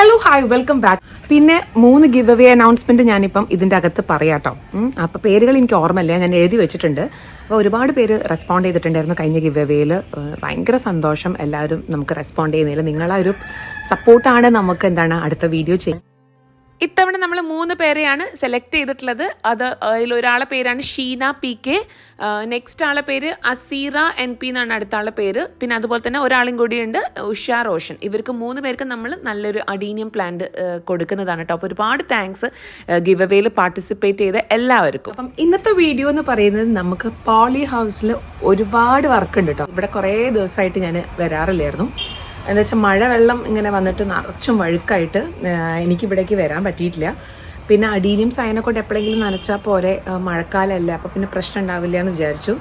Hello hi welcome back പിന്നെ മൂന്ന് give away announcement ഞാനിപ്പം ഇതിന്റെ അകത്ത് പറയാട്ടോ. അപ്പൊ പേരുകൾ എനിക്ക് ഓർമ്മയില്ല ഞാൻ എഴുതി വെച്ചിട്ടുണ്ട്. അപ്പോൾ ഒരുപാട് പേര് റെസ്പോണ്ട് ചെയ്തിട്ടുണ്ടായിരുന്നു കഴിഞ്ഞ ഗിവ് അവേയിൽ ഭയങ്കര സന്തോഷം എല്ലാവരും നമുക്ക് റെസ്പോണ്ട് ചെയ്യുന്നതിൽ. നിങ്ങളൊരു സപ്പോർട്ടാണ് നമുക്ക് എന്താണ് അടുത്ത വീഡിയോ ചെയ്യുന്നത് ഇത്തവണ നമ്മൾ മൂന്ന് പേരെയാണ് സെലക്ട് ചെയ്തിട്ടുള്ളത്. അത് അതിൽ ഒരാളെ പേരാണ് ഷീന പി കെ നെക്സ്റ്റ് ആളെ പേര് അസീറ എൻ പി എന്നാണ് അടുത്ത ആളെ പേര്. പിന്നെ അതുപോലെ തന്നെ ഒരാളും കൂടിയുണ്ട് ഉഷ റോഷൻ. ഇവർക്ക് മൂന്ന് പേർക്ക് നമ്മൾ നല്ലൊരു അഡീനിയം പ്ലാന്റ് കൊടുക്കുന്നതാണ് കേട്ടോ. അപ്പോൾ ഒരുപാട് താങ്ക്സ് ഗിവ് അവേയിൽ പാർട്ടിസിപ്പേറ്റ് ചെയ്ത എല്ലാവർക്കും. അപ്പം ഇന്നത്തെ വീഡിയോ എന്ന് പറയുന്നത് നമുക്ക് പോളി ഹൗസിൽ ഒരുപാട് വർക്ക് ഉണ്ട് കേട്ടോ. ഇവിടെ കുറേ ദിവസമായിട്ട് ഞാൻ വരാറില്ലായിരുന്നു. എന്താ വെച്ചാൽ മഴ വെള്ളം ഇങ്ങനെ വന്നിട്ട് നിറച്ചും വഴുക്കായിട്ട് എനിക്കിവിടേക്ക് വരാൻ പറ്റിയിട്ടില്ല. പിന്നെ അടീനിയും സൈനക്കോട്ട് എപ്പോഴെങ്കിലും നനച്ചാൽ പോരെ മഴക്കാലമല്ല അപ്പോൾ പിന്നെ പ്രശ്നം ഉണ്ടാവില്ല എന്ന് വിചാരിച്ചു.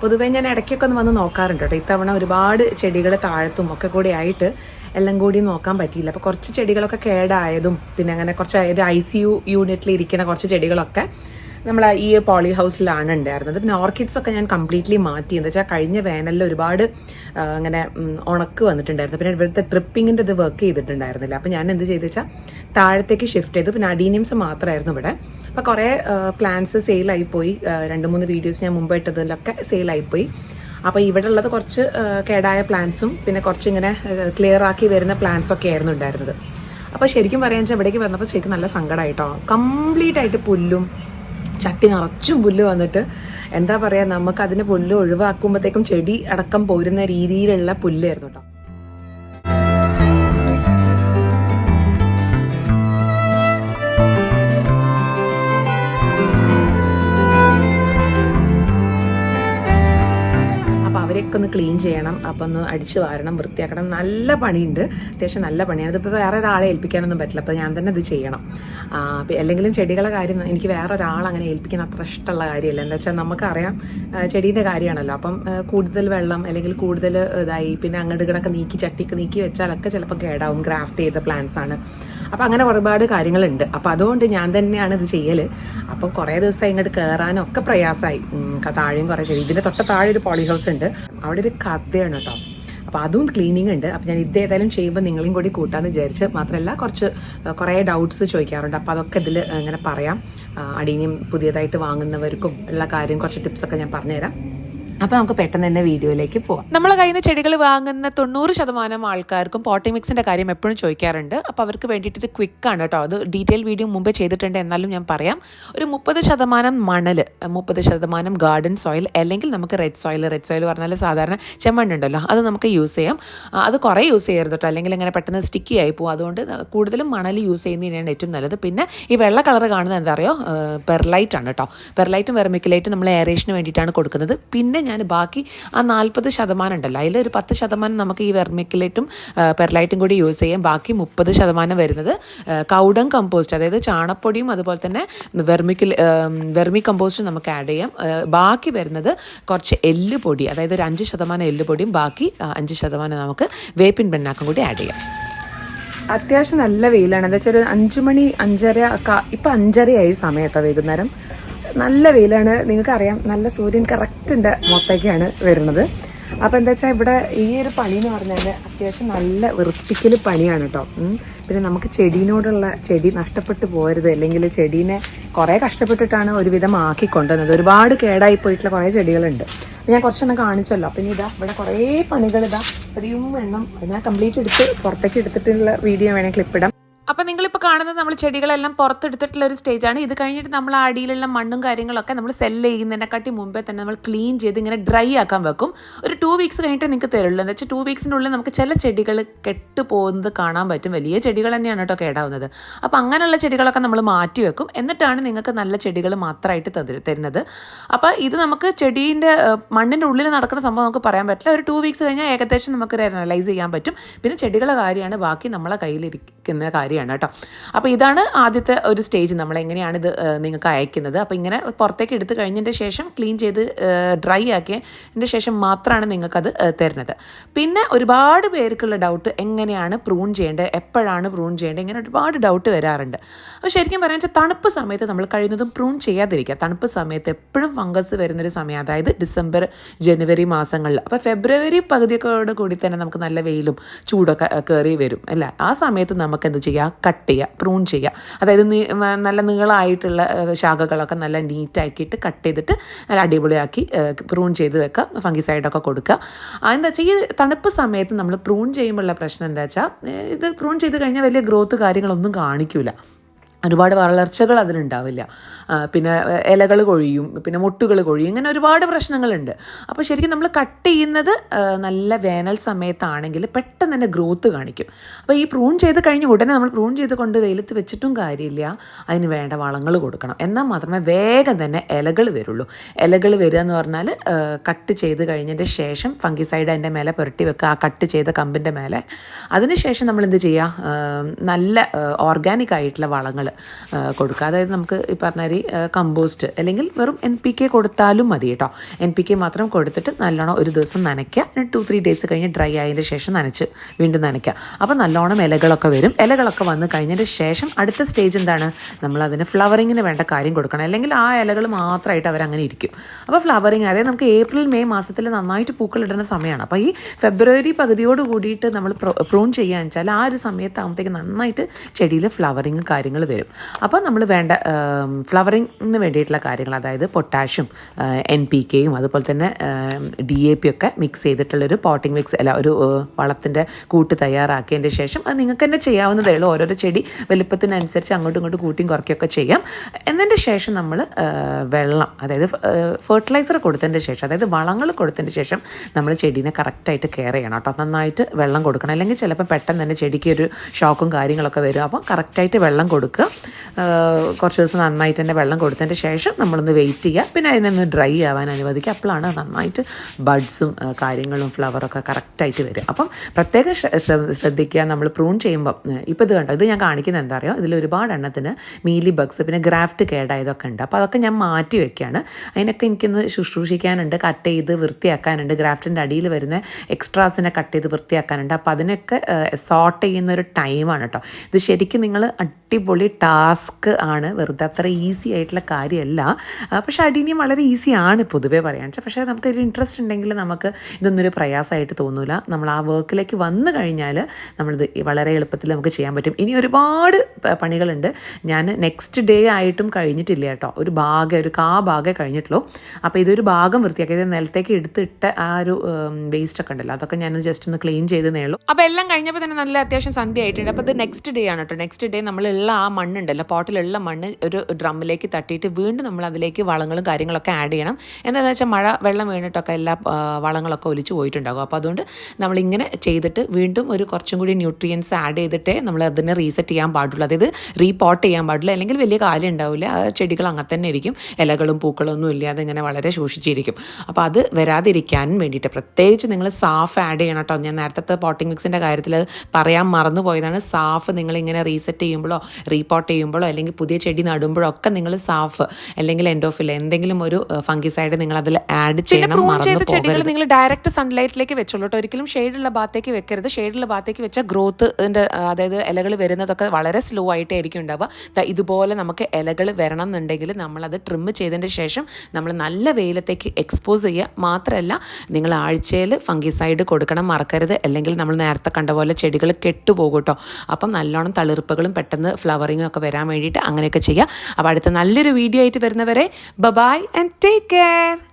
പൊതുവേ ഞാൻ ഇടയ്ക്കൊക്കെ ഒന്ന് വന്ന് നോക്കാറുണ്ട് കേട്ടോ. ഇത്തവണ ഒരുപാട് ചെടികൾ താഴത്തും ഒക്കെ കൂടി ആയിട്ട് എല്ലാം കൂടി നോക്കാൻ പറ്റിയില്ല. അപ്പോൾ കുറച്ച് ചെടികളൊക്കെ കേടായതും പിന്നെ അങ്ങനെ കുറച്ച് ഒരു ഐ സി യു യൂണിറ്റിൽ ഇരിക്കുന്ന കുറച്ച് ചെടികളൊക്കെ നമ്മൾ ഈ പോളി ഹൗസിലാണ് ഉണ്ടായിരുന്നത്. പിന്നെ ഓർക്കിഡ്സ് ഒക്കെ ഞാൻ കംപ്ലീറ്റ്ലി മാറ്റി. എന്താ വെച്ചാൽ കഴിഞ്ഞ വേനലിൽ ഒരുപാട് അങ്ങനെ ഉണക്ക് വന്നിട്ടുണ്ടായിരുന്നു. പിന്നെ ഇവിടുത്തെ ട്രിപ്പിങ്ങിന്റെ ഇത് വർക്ക് ചെയ്തിട്ടുണ്ടായിരുന്നില്ല. അപ്പം ഞാൻ എന്ത് ചെയ്തു വെച്ചാൽ താഴത്തേക്ക് ഷിഫ്റ്റ് ചെയ്തു. പിന്നെ അഡീനിയംസ് മാത്രമായിരുന്നു ഇവിടെ. അപ്പോൾ കുറേ പ്ലാന്റ്സ് സെയിലായിപ്പോയി രണ്ട് മൂന്ന് വീഡിയോസ് ഞാൻ മുമ്പ് ഇട്ടതിലൊക്കെ സെയിലായിപ്പോയി അപ്പോൾ ഇവിടെ ഉള്ളത് കുറച്ച് കേടായ പ്ലാന്റ്സും പിന്നെ കുറച്ച് ഇങ്ങനെ ക്ലിയർ ആക്കി വരുന്ന പ്ലാന്റ്സ് ഒക്കെ ആയിരുന്നു ഉണ്ടായിരുന്നത്. അപ്പോൾ ശരിക്കും പറയാൻ വെച്ചാൽ ഇവിടേക്ക് വന്നപ്പോൾ ശരിക്കും നല്ല സങ്കടമായിട്ടോ കംപ്ലീറ്റ് ആയിട്ട് പുല്ലും ചട്ടി നിറച്ചും പുല്ല് വന്നിട്ട് എന്താ പറയുക നമുക്ക് അതിന് പുല്ല് ഒഴിവാക്കുമ്പോഴത്തേക്കും ചെടി അടക്കം പോരുന്ന രീതിയിലുള്ള പുല്ലായിരുന്നു കേട്ടോ അവരെയൊക്കെ ഒന്ന് ക്ലീൻ ചെയ്യണം അപ്പം ഒന്ന് അടിച്ചു വാരണം വൃത്തിയാക്കണം. നല്ല പണിയുണ്ട്. അത്യാവശ്യം നല്ല പണിയാണ്. ഇതിപ്പോൾ വേറെ ഒരാളെ ഏൽപ്പിക്കാനൊന്നും പറ്റില്ല. അപ്പോൾ ഞാൻ തന്നെ ഇത് ചെയ്യണം. അല്ലെങ്കിലും ചെടികളെ കാര്യം എനിക്ക് വേറെ ഒരാൾ അങ്ങനെ ഏൽപ്പിക്കുന്ന അത്ര ഇഷ്ടമുള്ള കാര്യമല്ല. എന്താ വെച്ചാൽ നമുക്കറിയാം ചെടീന്റെ കാര്യമാണല്ലോ. അപ്പം കൂടുതൽ വെള്ളം അല്ലെങ്കിൽ കൂടുതൽ ഇതായി പിന്നെ അങ്ങോട്ട് ഇങ്ങനൊക്കെ നീക്കി ചട്ടിക്ക് നീക്കി വെച്ചാലൊക്കെ ചിലപ്പോൾ കേടാവും. ഗ്രാഫ്റ്റ് ചെയ്ത പ്ലാന്റ്സ് ആണ്. അപ്പം അങ്ങനെ ഒരുപാട് കാര്യങ്ങളുണ്ട്. അപ്പം അതുകൊണ്ട് ഞാൻ തന്നെയാണ് ഇത് ചെയ്യൽ അപ്പം കുറേ ദിവസം ഇങ്ങോട്ട് കയറാനും ഒക്കെ പ്രയാസമായി താഴെയും കുറേ ചെയ്തു. ഇതിന്റെ തൊട്ട താഴെ ഒരു പോളി ഹൗസ് ഉണ്ട്. അവിടെ ഒരു കഥയാണ് കേട്ടോ അപ്പോൾ അതും ക്ലീനിങ് ഉണ്ട്. അപ്പോൾ ഞാൻ ഇതേതായാലും ചെയ്യുമ്പോൾ നിങ്ങളെയും കൂടി കൂട്ടാന്ന് വിചാരിച്ച് മാത്രമല്ല കുറച്ച് കുറേ ഡൗട്ട്സ് ചോദിക്കാറുണ്ട്. അപ്പോൾ അതൊക്കെ ഇതിൽ ഇങ്ങനെ പറയാം. അടിയും പുതിയതായിട്ട് വാങ്ങുന്നവർക്കും ഉള്ള കാര്യം കുറച്ച് ടിപ്സൊക്കെ ഞാൻ പറഞ്ഞുതരാം. അപ്പോൾ നമുക്ക് പെട്ടെന്ന് തന്നെ വീഡിയോയിലേക്ക് പോവാം. നമ്മൾ കയ്യിൽ ചെടികൾ വാങ്ങുന്ന തൊണ്ണൂറ് ശതമാനം ആൾക്കാർക്കും പോട്ടിംഗ് മിക്സിന്റെ കാര്യം എപ്പോഴും ചോദിക്കാറുണ്ട്. അപ്പോൾ അവർക്ക് വേണ്ടിയിട്ട് ഇത് ആണ് കേട്ടോ. അത് ഡീറ്റെയിൽ വീഡിയോ മുമ്പേ ചെയ്തിട്ടുണ്ട് എന്നാലും ഞാൻ പറയാം. ഒരു മുപ്പത് ശതമാനം മണൽ മുപ്പത് ശതമാനം ഗാർഡൻ സോയിൽ അല്ലെങ്കിൽ നമുക്ക് റെഡ് സോയിൽ റെഡ് സോയിൽ പറഞ്ഞാൽ സാധാരണ ചെമ്മണ്ണുണ്ടല്ലോ അത് നമുക്ക് യൂസ് ചെയ്യാം. അത് കുറേ യൂസ് ചെയ്യരുത് കേട്ടോ. അല്ലെങ്കിൽ ഇങ്ങനെ പെട്ടെന്ന് സ്റ്റിക്കി ആയി പോകും. അതുകൊണ്ട് കൂടുതലും മണൽ യൂസ് ചെയ്യുന്നതിനാണ് ഏറ്റവും നല്ലത്. പിന്നെ ഈ വെള്ള കളർ കാണുന്നത് എന്താ അറിയോ? പെർലൈറ്റ് ആണ് കേട്ടോ. പെർലൈറ്റും വെർമിക്കലൈറ്റും നമ്മൾ എയറേഷന് വേണ്ടിയിട്ടാണ് കൊടുക്കുന്നത്. പിന്നെ ഞാൻ ബാക്കി ആ നാൽപ്പത് ശതമാനം ഉണ്ടല്ലോ. അതിൽ ഒരു പത്ത് ശതമാനം നമുക്ക് ഈ വെർമിക്കിലേറ്റും പെർലൈറ്റും കൂടി യൂസ് ചെയ്യാം. ബാക്കി മുപ്പത് ശതമാനം വരുന്നത് കൗഡം കമ്പോസ്റ്റ് അതായത് ചാണപ്പൊടിയും അതുപോലെ തന്നെ വെർമിക്കിൽ വെർമി കമ്പോസ്റ്റും നമുക്ക് ആഡ് ചെയ്യാം. ബാക്കി വരുന്നത് കുറച്ച് എല്ല് പൊടി അതായത് ഒരു അഞ്ച് ശതമാനം എല്ല് പൊടിയും ബാക്കി അഞ്ച് ശതമാനം നമുക്ക് വേപ്പിൻ പിണ്ണാക്കും കൂടി ആഡ് ചെയ്യാം. അത്യാവശ്യം നല്ല വെയിലാണ്. എന്താ വെച്ചാൽ ഒരു അഞ്ചു മണി അഞ്ചര ഇപ്പം അഞ്ചരയായി സമയം കേട്ടോ വൈകുന്നേരം. നല്ല വെയിലാണ്. നിങ്ങൾക്കറിയാം നല്ല സൂര്യൻ കറക്റ്റിന്റെ മൊത്തേക്കാണ് വരുന്നത്. അപ്പൊ എന്താ വെച്ചാൽ ഇവിടെ ഈ ഒരു പണി എന്ന് പറഞ്ഞാൽ അത്യാവശ്യം നല്ല വൃത്തിക്കൽ പണിയാണ് കേട്ടോ പിന്നെ നമുക്ക് ചെടീനോടുള്ള ചെടി നഷ്ടപ്പെട്ടു പോരുത്. അല്ലെങ്കിൽ ചെടീനെ കുറേ കഷ്ടപ്പെട്ടിട്ടാണ് ഒരുവിധം ആക്കി കൊണ്ടുവന്നത്. ഒരുപാട് കേടായി പോയിട്ടുള്ള കുറേ ചെടികളുണ്ട്. ഞാൻ കുറച്ചെണ്ണം കാണിച്ചല്ലോ. ഇനി ഇതാ ഇവിടെ കുറേ പണികൾ ഇതാ അധികം എണ്ണം ഞാൻ കംപ്ലീറ്റ് എടുത്ത് പുറത്തേക്ക് എടുത്തിട്ടുള്ള വീഡിയോ വേണേൽ ക്ലിപ്പ് ഇടാം. അപ്പം നിങ്ങളിപ്പോൾ കാണുന്നത് നമ്മൾ ചെടികളെല്ലാം പുറത്തെടുത്തിട്ടുള്ള ഒരു സ്റ്റേജാണ് ഇത് കഴിഞ്ഞിട്ട് നമ്മൾ ആ അടിയിലുള്ള മണ്ണും കാര്യങ്ങളൊക്കെ നമ്മൾ സെല്ല് ചെയ്യുന്നതിനെക്കാട്ടി മുമ്പേ തന്നെ നമ്മൾ ക്ലീൻ ചെയ്ത് ഇങ്ങനെ ഡ്രൈ ആക്കാൻ വെക്കും. ഒരു ടു വീക്സ് കഴിഞ്ഞിട്ട് നിങ്ങൾക്ക് തരുള്ളൂ. എന്ന് വെച്ചാൽ ടു ഉള്ളിൽ നമുക്ക് ചില ചെടികൾ കെട്ടു പോകുന്നത് കാണാൻ പറ്റും. വലിയ ചെടികൾ തന്നെയാണ് കേട്ടോ കേടാവുന്നത്. അപ്പോൾ അങ്ങനെയുള്ള ചെടികളൊക്കെ നമ്മൾ മാറ്റി വെക്കും. എന്നിട്ടാണ് നിങ്ങൾക്ക് നല്ല ചെടികൾ മാത്രമായിട്ട് തരു- തരുന്നത്. അപ്പോൾ ഇത് നമുക്ക് ചെടീന്റെ മണ്ണിന്റെ ഉള്ളിൽ നടക്കുന്ന സംഭവം നമുക്ക് പറയാൻ പറ്റില്ല. ഒരു ടു വീക്സ് കഴിഞ്ഞാൽ ഏകദേശം നമുക്ക് അനലൈസ് ചെയ്യാൻ പറ്റും. പിന്നെ ചെടികളുടെ കാര്യമാണ് ബാക്കി നമ്മളെ കയ്യിലിരിക്കുന്ന കാര്യമാണ് തന്നെയാണ് കേട്ടോ. അപ്പോൾ ഇതാണ് ആദ്യത്തെ ഒരു സ്റ്റേജ്. നമ്മൾ എങ്ങനെയാണ് ഇത് നിങ്ങൾക്ക് അയക്കുന്നത്. അപ്പോൾ ഇങ്ങനെ പുറത്തേക്ക് എടുത്തു കഴിഞ്ഞതിന്റെ ശേഷം ക്ലീൻ ചെയ്ത് ഡ്രൈ ആക്കിയതിന്റെ ശേഷം മാത്രമാണ് നിങ്ങൾക്കത് തരുന്നത്. പിന്നെ ഒരുപാട് പേർക്കുള്ള ഡൗട്ട് എങ്ങനെയാണ് പ്രൂൺ ചെയ്യേണ്ടത് എപ്പോഴാണ് പ്രൂൺ ചെയ്യേണ്ടത് ഇങ്ങനെ ഒരുപാട് ഡൗട്ട് വരാറുണ്ട്. അപ്പോൾ ശരിക്കും പറയാൻ വെച്ചാൽ തണുപ്പ് സമയത്ത് നമ്മൾ കഴിയുന്നതും പ്രൂൺ ചെയ്യാതിരിക്കുക. തണുപ്പ് സമയത്ത് എപ്പോഴും ഫംഗസ് വരുന്നൊരു സമയം അതായത് ഡിസംബർ ജനുവരി മാസങ്ങളിൽ. അപ്പോൾ ഫെബ്രുവരി പകുതിയൊക്കെ കൂടി തന്നെ നമുക്ക് നല്ല വെയിലും ചൂടൊക്കെ കയറി വരും അല്ല? ആ സമയത്ത് നമുക്ക് എന്ത് ചെയ്യുക കട്ട് ചെയ്യുക പ്രൂൺ ചെയ്യുക. അതായത് നല്ല നീളമായിട്ടുള്ള ശാഖകളൊക്കെ നല്ല നീറ്റാക്കിയിട്ട് കട്ട് ചെയ്തിട്ട് നല്ല അടിപൊളിയാക്കി പ്രൂൺ ചെയ്ത് വെക്കുക ഫംഗിസൈഡൊക്കെ കൊടുക്കുക. എന്താ വെച്ചാൽ ഈ തണുപ്പ് സമയത്ത് നമ്മൾ പ്രൂൺ ചെയ്യുമ്പോഴുള്ള പ്രശ്നം എന്താ വെച്ചാൽ ഇത് പ്രൂൺ ചെയ്ത് കഴിഞ്ഞാൽ വലിയ ഗ്രോത്ത് കാര്യങ്ങളൊന്നും കാണിക്കില്ല ഒരുപാട് വളർച്ചകൾ അതിനുണ്ടാവില്ല പിന്നെ ഇലകൾ കൊഴിയും പിന്നെ മുട്ടുകൾ കൊഴിയും ഇങ്ങനെ ഒരുപാട് പ്രശ്നങ്ങളുണ്ട്. അപ്പോൾ ശരിക്കും നമ്മൾ കട്ട് ചെയ്യുന്നത് നല്ല വേനൽ സമയത്താണെങ്കിൽ പെട്ടെന്ന് തന്നെ ഗ്രോത്ത് കാണിക്കും. അപ്പോൾ ഈ പ്രൂൺ ചെയ്ത് കഴിഞ്ഞ് ഉടനെ നമ്മൾ പ്രൂൺ ചെയ്ത് കൊണ്ട് വെയിലത്ത് വെച്ചിട്ടും കാര്യമില്ല. അതിന് വേണ്ട വളങ്ങൾ കൊടുക്കണം. എന്നാൽ മാത്രമേ വേഗം തന്നെ ഇലകൾ വരുള്ളൂ. ഇലകൾ വരിക എന്ന് പറഞ്ഞാൽ കട്ട് ചെയ്ത് കഴിഞ്ഞതിന്റെ ശേഷം ഫംഗിസൈഡ് അതിന്റെ മേലെ പുരട്ടി വെക്കുക. ആ കട്ട് ചെയ്ത കമ്പിന്റെ മേലെ. അതിനുശേഷം നമ്മൾ എന്ത് ചെയ്യുക? നല്ല ഓർഗാനിക് ആയിട്ടുള്ള വളങ്ങൾ കൊടുക്കുക. അതായത് നമുക്ക് ഈ പറഞ്ഞ കമ്പോസ്റ്റ് അല്ലെങ്കിൽ വെറും എൻ പി കെ കൊടുത്താലും മതി കേട്ടോ. എൻ പി കെ മാത്രം കൊടുത്തിട്ട് നല്ലോണം ഒരു ദിവസം നനയ്ക്കുക. ടു ത്രീ ഡേയ്സ് കഴിഞ്ഞ് ഡ്രൈ ആയതിന്റെ ശേഷം നനച്ച് വീണ്ടും നനയ്ക്കുക. അപ്പോൾ നല്ലോണം ഇലകളൊക്കെ വരും. ഇലകളൊക്കെ വന്ന് കഴിഞ്ഞതിന് ശേഷം അടുത്ത സ്റ്റേജ് എന്താണ്? നമ്മൾ അതിന് ഫ്ലവറിങ്ങിന് വേണ്ട കാര്യം കൊടുക്കണം. അല്ലെങ്കിൽ ആ ഇലകൾ മാത്രമായിട്ട് അവരങ്ങനെ ഇരിക്കും. അപ്പോൾ ഫ്ലവറിങ് അതായത് നമുക്ക് ഏപ്രിൽ മെയ് മാസത്തിൽ നന്നായിട്ട് പൂക്കൾ ഇടുന്ന സമയമാണ്. അപ്പോൾ ഈ ഫെബ്രുവരി പകുതിയോട് കൂടിയിട്ട് നമ്മൾ പ്രൂൺ ചെയ്യുകയാണെന്ന് വെച്ചാൽ ആ ഒരു സമയത്താകുമ്പോഴത്തേക്ക് നന്നായിട്ട് ചെടിയിൽ ഫ്ലവറിങ് കാര്യങ്ങൾ വരും. അപ്പോൾ നമ്മൾ വേണ്ട ഫ്ലവറിങ്ങിന് വേണ്ടിയിട്ടുള്ള കാര്യങ്ങൾ അതായത് പൊട്ടാഷ്യം എൻ പി കെയും അതുപോലെ തന്നെ ഡി എ പി ഒക്കെ മിക്സ് ചെയ്തിട്ടുള്ളൊരു പോട്ടിംഗ് മിക്സ് അല്ല ഒരു വളത്തിന്റെ കൂട്ട് തയ്യാറാക്കിയതിന്റെ ശേഷം അത് നിങ്ങൾക്ക് തന്നെ ചെയ്യാവുന്നതേ ഉള്ളൂ. ഓരോരോ ചെടി വലിപ്പത്തിനനുസരിച്ച് അങ്ങോട്ടും ഇങ്ങോട്ടും കൂട്ടിയും കുറയ്ക്കുകയൊക്കെ ചെയ്യാം. എന്നതിന്റെ ശേഷം നമ്മൾ വെള്ളം അതായത് ഫെർട്ടിലൈസർ കൊടുത്തതിന്റെ ശേഷം അതായത് വളങ്ങൾ കൊടുത്തതിന്റെ ശേഷം നമ്മൾ ചെടീനെ കറക്റ്റായിട്ട് കെയർ ചെയ്യണം കേട്ടോ. നന്നായിട്ട് വെള്ളം കൊടുക്കണം. അല്ലെങ്കിൽ ചിലപ്പോൾ പെട്ടെന്ന് തന്നെ ചെടിക്ക് ഒരു ഷോക്കും കാര്യങ്ങളൊക്കെ വരും. അപ്പോൾ കറക്റ്റായിട്ട് വെള്ളം കൊടുക്കുക. കുറച്ച് ദിവസം നന്നായിട്ട് തന്നെ വെള്ളം കൊടുത്തതിന്റെ ശേഷം നമ്മളൊന്ന് വെയിറ്റ് ചെയ്യുക പിന്നെ അതിനൊന്ന് ഡ്രൈ ആവാൻ അനുവദിക്കുക. അപ്പോഴാണ് നന്നായിട്ട് ബഡ്സും കാര്യങ്ങളും ഫ്ലവറൊക്കെ കറക്റ്റായിട്ട് വരിക. അപ്പം പ്രത്യേകം ശ്ര- ശ്ര- ശ്രദ്ധിക്കുക. നമ്മൾ പ്രൂൺ ചെയ്യുമ്പം ഇപ്പോൾ ഇത് കണ്ടോ? ഇത് ഞാൻ കാണിക്കുന്നത് എന്താ അറിയോ? ഇതിൽ ഒരുപാട് എണ്ണത്തിന് മീലി ബഗ്സ് പിന്നെ ഗ്രാഫ്റ്റ് കേടായതൊക്കെ ഉണ്ട്. അപ്പോൾ അതൊക്കെ ഞാൻ മാറ്റി വെക്കുകയാണ്. അതിനൊക്കെ എനിക്കൊന്ന് ശുശ്രൂഷിക്കാനുണ്ട് കട്ട് ചെയ്ത് വൃത്തിയാക്കാനുണ്ട്. ഗ്രാഫ്റ്റിന്റെ അടിയിൽ വരുന്ന എക്സ്ട്രാസിനെ കട്ട് ചെയ്ത് വൃത്തിയാക്കാനുണ്ട്. അപ്പോൾ അതിനൊക്കെ സോർട്ട് ചെയ്യുന്ന ഒരു ടൈമാണ് കേട്ടോ ഇത് ശരിക്കും നിങ്ങൾ അടിപൊളി ടാസ്ക് ആണ് വെറുതെ അത്ര ഈസി ആയിട്ടുള്ള കാര്യമല്ല. പക്ഷേ അടിനിയും വളരെ ഈസിയാണ് പൊതുവേ പറയാൻ. പക്ഷേ നമുക്കൊരു ഇൻട്രസ്റ്റ് ഉണ്ടെങ്കിൽ നമുക്ക് ഇതൊന്നൊരു പ്രയാസമായിട്ട് തോന്നില്ല നമ്മൾ ആ വർക്കിലേക്ക് വന്നു കഴിഞ്ഞാൽ നമ്മളിത് വളരെ എളുപ്പത്തിൽ നമുക്ക് ചെയ്യാൻ പറ്റും. ഇനി ഒരുപാട് പണികളുണ്ട്. ഞാൻ നെക്സ്റ്റ് ഡേ ആയിട്ടും കഴിഞ്ഞിട്ടില്ല കേട്ടോ. ഒരു ഭാഗം ഒരു കാ ഭാഗം കഴിഞ്ഞിട്ടുള്ളൂ. അപ്പോൾ ഇതൊരു ഭാഗം വൃത്തിയാക്കി ഇത് നിലത്തേക്ക് എടുത്തിട്ട് ആ ഒരു വേസ്റ്റ് ഒക്കെ ഉണ്ടല്ലോ അതൊക്കെ ഞാൻ ജസ്റ്റ് ഒന്ന് ക്ലീൻ ചെയ്തേ ഉള്ളൂ. അപ്പോൾ എല്ലാം കഴിഞ്ഞപ്പോൾ തന്നെ നല്ല അത്യാവശ്യം സന്ധ്യ ആയിട്ടുണ്ട് അപ്പോൾ ഇത് നെക്സ്റ്റ് ഡേ ആണ് കേട്ടോ. നെക്സ്റ്റ് ഡേ നമ്മളുള്ള ആ മണ്ണുണ്ടല്ലോ. പോട്ടിലുള്ള മണ്ണ് ഒരു ഡ്രമ്മിലേക്ക് തട്ടിയിട്ട് വീണ്ടും നമ്മൾ അതിലേക്ക് വളങ്ങളും കാര്യങ്ങളൊക്കെ ആഡ് ചെയ്യണം. എന്താണെന്ന് വെച്ചാൽ മഴ വെള്ളം വീണിട്ടൊക്കെ എല്ലാ വളങ്ങളൊക്കെ ഒലിച്ചു പോയിട്ടുണ്ടാകും. അപ്പോൾ അതുകൊണ്ട് നമ്മളിങ്ങനെ ചെയ്തിട്ട് വീണ്ടും ഒരു കുറച്ചും കൂടി ന്യൂട്രിയൻസ് ആഡ് ചെയ്തിട്ടേ നമ്മൾ അതിനെ റീസെറ്റ് ചെയ്യാൻ പാടുള്ളൂ. അതായത് റീപോട്ട് ചെയ്യാൻ പാടില്ല അല്ലെങ്കിൽ വലിയ കാര്യം ഉണ്ടാവില്ല ആ ചെടികൾ അങ്ങനെ തന്നെ ഇരിക്കും. ഇലകളും പൂക്കളും ഒന്നും ഇല്ലാതെ ഇങ്ങനെ വളരെ സൂക്ഷിച്ചിരിക്കും. അപ്പോൾ അത് വരാതിരിക്കാനും വേണ്ടിയിട്ട് പ്രത്യേകിച്ച് നിങ്ങൾ സാഫ് ആഡ് ചെയ്യണം കേട്ടോ. ഞാൻ നേരത്തെ പോട്ടിംഗ് മിക്സിന്റെ കാര്യത്തിൽ പറയാൻ മറന്നു പോയതാണ് സാഫ് നിങ്ങളിങ്ങനെ റീസെറ്റ് ചെയ്യുമ്പോഴോ റീപോട്ട് ചെയ്യുമ്പോഴോ അല്ലെങ്കിൽ പുതിയ ചെടി നടുമ്പോഴോ ഒക്കെ നിങ്ങൾ സാഫ് അല്ലെങ്കിൽ എൻഡോഫിൽ എന്തെങ്കിലും ഒരു ഫംഗിസൈഡ് നിങ്ങൾ അതിൽ ആഡ് ചെയ്യണം ചെയ്ത ചെടികൾ നിങ്ങൾ ഡയറക്റ്റ് സൺലൈറ്റിലേക്ക് വെച്ചോളൂ കേട്ടോ ഒരിക്കലും ഷെയ്ഡുള്ള ഭാഗത്തേക്ക് വെക്കരുത്. ഷെയ്ഡുള്ള ഭാഗത്തേക്ക് വെച്ചാൽ ഗ്രോത്ത് അതായത് ഇലകൾ വരുന്നതൊക്കെ വളരെ സ്ലോ ആയിട്ടായിരിക്കും ഉണ്ടാവുക. ഇതുപോലെ നമുക്ക് ഇലകൾ വരണം എന്നുണ്ടെങ്കിൽ നമ്മളത് ട്രിം ചെയ്തതിന് ശേഷം നമ്മൾ നല്ല വെയിലത്തേക്ക് എക്സ്പോസ് ചെയ്യുക. മാത്രമല്ല നിങ്ങൾ ആഴ്ചയിൽ ഫംഗിസൈഡ് കൊടുക്കണം മറക്കരുത്. അല്ലെങ്കിൽ നമ്മൾ നേരത്തെ കണ്ട പോലെ ചെടികൾ കെട്ടുപോകും കേട്ടോ അപ്പം നല്ലോണം തളിർപ്പുകളും പെട്ടെന്ന് ഫ്ലവറിങ്ങും ഒക്കെ വരാൻ വേണ്ടിയിട്ട് അങ്ങനെയൊക്കെ ചെയ്യുക അപ്പോൾ അടുത്ത നല്ലൊരു വീഡിയോ ആയിട്ട് വരുന്നവരെ ബബായ് ആൻഡ് ടേക്ക് കെയർ